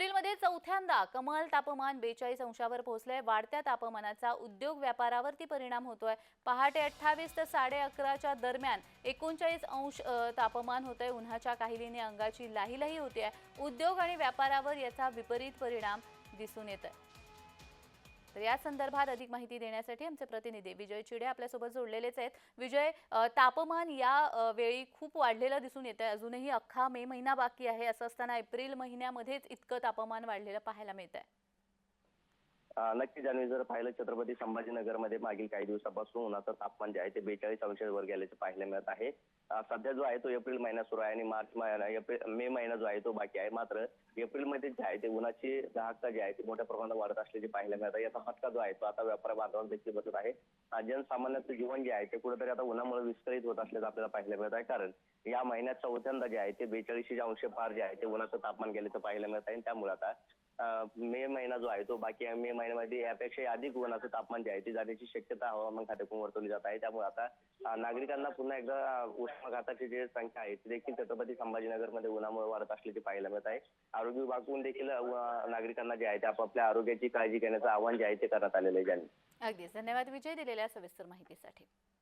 एप्रिलमध्ये चौथ्यांदा कमाल तापमान बेचाळीस अंशावर पोहोचलंय. वाढत्या तापमानाचा उद्योग व्यापारावरती परिणाम होतोय. पहाटे अठ्ठावीस ते साडे अकराच्या दरम्यान एकोणचाळीस अंश तापमान होतंय. उन्हाच्या काहिलीने अंगाची लाहीलाही होते उद्योग आणि व्यापारावर याचा विपरीत परिणाम दिसून येत आहे तर या संदर्भात अधिक माहिती देण्यासाठी आमचे प्रतिनिधी विजय चिडे आपल्यासोबत जोडलेलेच आहेत. विजय तापमान या वेळी खूप वाढलेलं दिसून येतं अजूनही अख्खा मे महिना बाकी आहे. असं असताना एप्रिल महिन्यामध्येच इतकं तापमान वाढलेलं पाहायला मिळत आहे नक्की जाणवी जर पाहिलं छत्रपती संभाजीनगरमध्ये मागील काही दिवसापासून उन्हाचं तापमान जे आहे ते बेचाळीस अंशावर गेल्याचं पाहायला मिळत आहे. सध्या जो आहे तो एप्रिल महिना सुरू आहे आणि मार्च महिना एप्रिल मे महिना जो आहे तो बाकी आहे. मात्र एप्रिलमध्ये जे आहे ते उन्हाची दाहकता जी आहे ती मोठ्या प्रमाणात वाढत असल्याची पाहायला मिळत आहे. याचा फटका जो आहे तो आता व्यापार बांधवांना देखील बसत आहे. जनसामान्याचं जीवन जे आहे ते कुठेतरी आता उन्हामुळे विस्कळीत होत असल्याचं आपल्याला पाहायला मिळत आहे. कारण या महिन्यात चौथ्यांदा जे आहे ते बेचाळीसशे अंश फार जे आहे ते उन्हाचं तापमान गेल्याचं पाहायला मिळत आहे. त्यामुळे आता मे महिना जो आहे तो बाकी मे महिन्यामध्ये यापेक्षा अधिक उन्हाचं तापमान जे आहे ते जाण्याची शक्यता हवामान खात्याकडून वर्तवली जात आहे. त्यामुळे आता नागरिकांना पुन्हा एकदा उष्माघाताची जी संख्या आहे ती देखील छत्रपती संभाजीनगरमध्ये उन्हामुळे वाढत असल्याची पाहायला मिळत आहे. आरोग्य विभागून देखील नागरिकांना जे आहे ते आपापल्या आरोग्याची काळजी घेण्याचं आव्हान जे आहे ते करण्यात आलेलं आहे ज्यांनी. अगदीच. धन्यवाद विजय दिलेल्या सविस्तर माहितीसाठी.